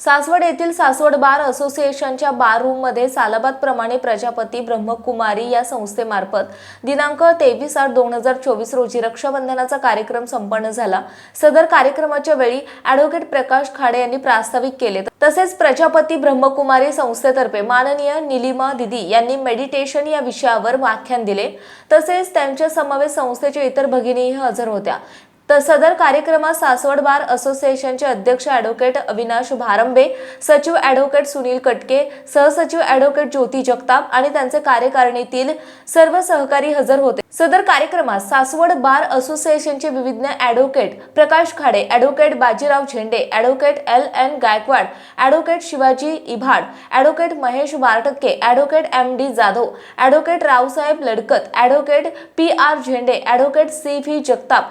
सासवड येथील सासवड बार असोसिएशनच्या बार रूममध्ये सालाबादप्रमाणे प्रजापती ब्रह्मकुमारी या संस्थेमार्फत दिनांक तेवीस आठ दोन हजार चोवीस रोजी रक्षाबंधनाचा कार्यक्रम संपन्न झाला. सदर कार्यक्रमाच्या वेळी ॲडव्होकेट प्रकाश खाडे यांनी प्रास्ताविक केले. तसेच प्रजापती ब्रह्मकुमारी संस्थेतर्फे माननीय निलिमा दिदी यांनी मेडिटेशन या विषयावर व्याख्यान दिले. तसेच त्यांच्या समवेत संस्थेच्या इतर भगिनीही हजर होत्या. तर सदर कार्यक्रमात सासवड बार असोसिएशनचे अध्यक्ष ॲडव्होकेट अविनाश भारंबे सचिव ॲडव्होकेट सुनील कटके सहसचिव ॲडव्होकेट ज्योती जगताप आणि त्यांचे कार्यकारिणीतील सर्व सहकारी हजर होते. सदर कार्यक्रमात सासवड बार असोसिएशनचे विविध advocate Prakash Khade advocate Bajirao Zende advocate L N Gaikwad advocate Shivaji Ibhad advocate Mahesh Bartakke advocate M D Jadhav advocate Raosaheb Ladkat advocate P R Zende advocate C V Jagtap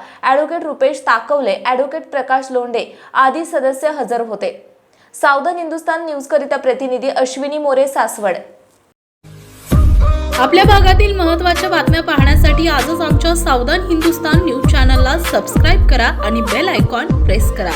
advocate Rupesh Takawale advocate Prakash Londhe आदी सदस्य हजर होते. सावधान हिंदुस्तान न्यूजकरिता प्रतिनिधी अश्विनी मोरे सासवड. आपल्या भागातील महत्त्वाच्या बातम्या पाहण्यासाठी आजच आमच्या सावधान हिंदुस्तान न्यूज चॅनलला सबस्क्राईब करा आणि बेल आयकॉन प्रेस करा.